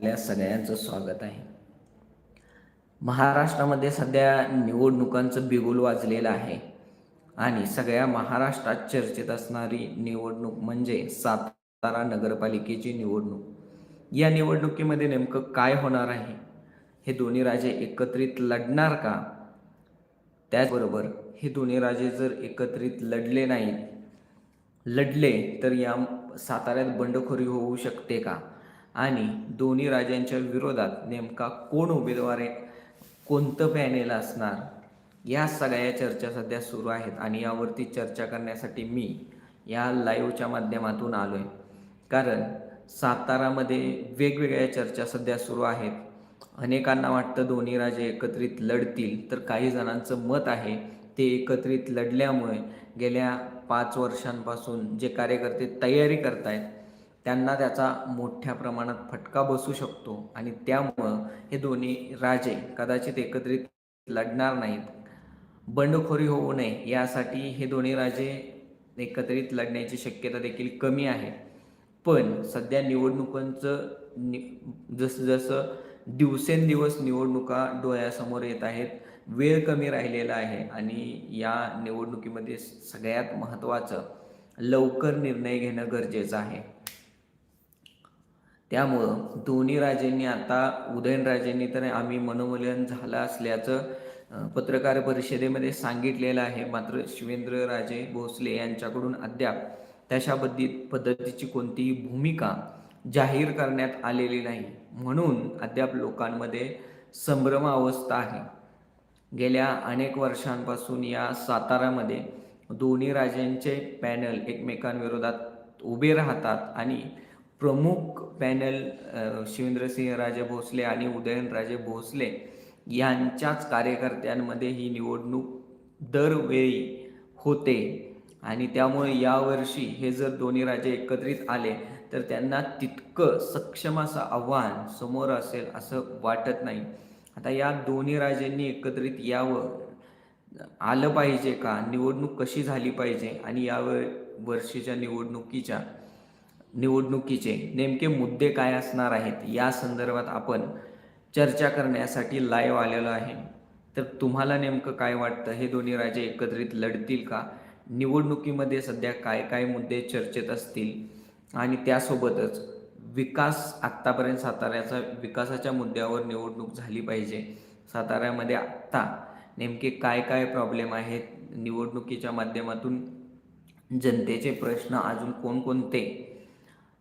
आपल्या सगळ्यांचं स्वागत आहे. महाराष्ट्रामध्ये सध्या निवडणुकांचं बिगुल वाजलेलं आहे आणि सगळ्या महाराष्ट्रात चर्चेत असणारी निवडणूक म्हणजे सातारा नगरपालिकेची निवडणूक. या निवडणुकीमध्ये नेमकं काय होणार आहे? हे दोन्ही राजे एकत्रित लढणार का? त्याचबरोबर हे दोन्ही राजे जर एकत्रित लढले नाहीत लढले तर या साताऱ्यात बंडखोरी होऊ शकते का? आणि दोन्ही राजांच्या विरोधात नेमका कोण उमेदवार आहे कोणतं पॅनेल असणार या सगळ्या चर्चा सध्या सुरू आहेत आणि यावरती चर्चा करण्यासाठी मी या लाईव्हच्या माध्यमातून आलो आहे कारण सातारामध्ये वेगवेगळ्या चर्चा सध्या सुरू आहेत. अनेकांना वाटतं दोन्ही राजे एकत्रित लढतील तर काही जणांचं मत आहे ते एकत्रित लढल्यामुळे गेल्या पाच वर्षांपासून जे कार्यकर्ते तयारी करतायत त्यांना त्याचा मोठ्या प्रमाणात फटका बसू शकतो आणि त्यामुळं हे दोन्ही राजे कदाचित एकत्रित लढणार नाहीत. बंडखोरी होऊ नये यासाठी हे दोन्ही राजे एकत्रित लढण्याची शक्यता देखील कमी आहे. पण सध्या निवडणुकांचं नि जसं जसं दिवसेंदिवस निवडणुका डोळ्यासमोर येत आहेत वेळ कमी राहिलेला आहे आणि या निवडणुकीमध्ये सगळ्यात महत्त्वाचं लवकर निर्णय घेणं गरजेचं आहे. त्यामुळं दोन्ही राजेंनी आता उदयनराजेंनी तर आम्ही मनोमलन झालं असल्याचं पत्रकार परिषदेमध्ये सांगितलेलं आहे. मात्र शिवेंद्रराजे भोसले यांच्याकडून अद्याप तशा पद्धतीची कोणतीही भूमिका जाहीर करण्यात आलेली नाही. म्हणून अद्याप लोकांमध्ये संभ्रम अवस्था आहे. गेल्या अनेक वर्षांपासून या सातारामध्ये दोन्ही राजांचे पॅनल एकमेकांविरोधात उभे राहतात आणि प्रमुख पॅनल शिवेंद्रसिंह राजे भोसले आणि उदयनराजे भोसले यांच्याच कार्यकर्त्यांमध्ये ही निवडणूक दरवेळी होते. आणि त्यामुळे यावर्षी हे जर दोन्ही राजे एकत्रित आले तर त्यांना तितकं सक्षम असं आव्हान समोर असेल असं वाटत नाही. आता या दोन्ही राजांनी एकत्रित यावं आलं पाहिजे का? निवडणूक कशी झाली पाहिजे? आणि यावर वर्षीच्या निवडणुकीच्या निवडणुकीचे नेमके मुद्दे काय असणार आहेत? या संदर्भात आपण चर्चा करण्यासाठी लाईव्ह आलेलो आहे. तर तुम्हाला नेमकं काय वाटतं? हे दोन्ही राजे एकत्रित लढतील का? निवडणुकीमध्ये सध्या काय काय मुद्दे चर्चेत असतील? आणि त्यासोबतच विकास आत्तापर्यंत साताऱ्याचा विकासाच्या मुद्द्यावर निवडणूक झाली पाहिजे. साताऱ्यामध्ये आत्ता नेमके काय काय प्रॉब्लेम आहेत? निवडणुकीच्या माध्यमातून जनतेचे प्रश्न अजून कोणकोणते?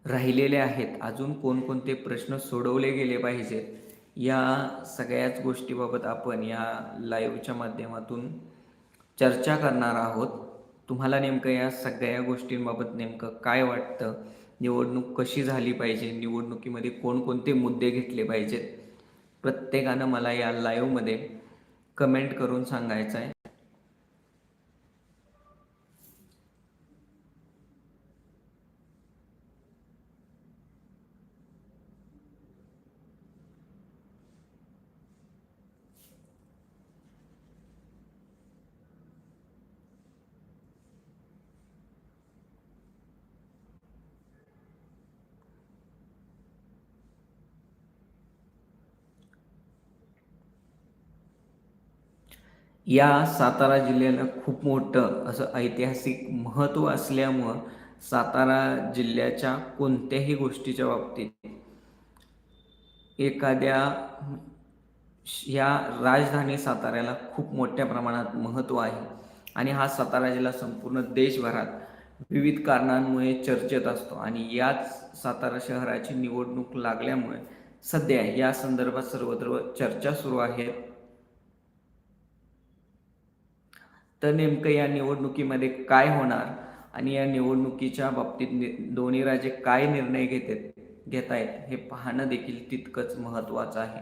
राहिलेले आहेत. अजून कोणकोणते प्रश्न सोडवले गेले पाहिजेत? या सगळ्याच गोष्टीबाबत आपण या लाईव्हच्या माध्यमातून चर्चा करणार आहोत. तुम्हाला नेमकं या सगळ्या गोष्टींबाबत नेमकं काय वाटतं? निवडणूक कशी झाली पाहिजे? निवडणुकीमध्ये कोणकोणते मुद्दे घेतले पाहिजेत? प्रत्येकानं मला या लाईव्हमध्ये कमेंट करून सांगायचं आहे या सातारा जिल्ह्याला खूप मोठं असं ऐतिहासिक महत्त्व असल्यामुळं सातारा जिल्ह्याच्या कोणत्याही गोष्टीच्या बाबतीत एखाद्या या राजधानी साताऱ्याला खूप मोठ्या प्रमाणात महत्त्व आहे. आणि हा सातारा जिल्हा संपूर्ण देशभरात विविध कारणांमुळे चर्चेत असतो आणि याच सातारा शहराची निवडणूक लागल्यामुळे सध्या या संदर्भात सर्वत्र चर्चा सुरू आहे. तर नेमकं या निवडणुकीमध्ये काय होणार आणि या निवडणुकीच्या बाबतीत दोन्ही राजे काय निर्णय घेतात घेत आहेत हे पाहणं देखील तितकंच महत्त्वाचं आहे.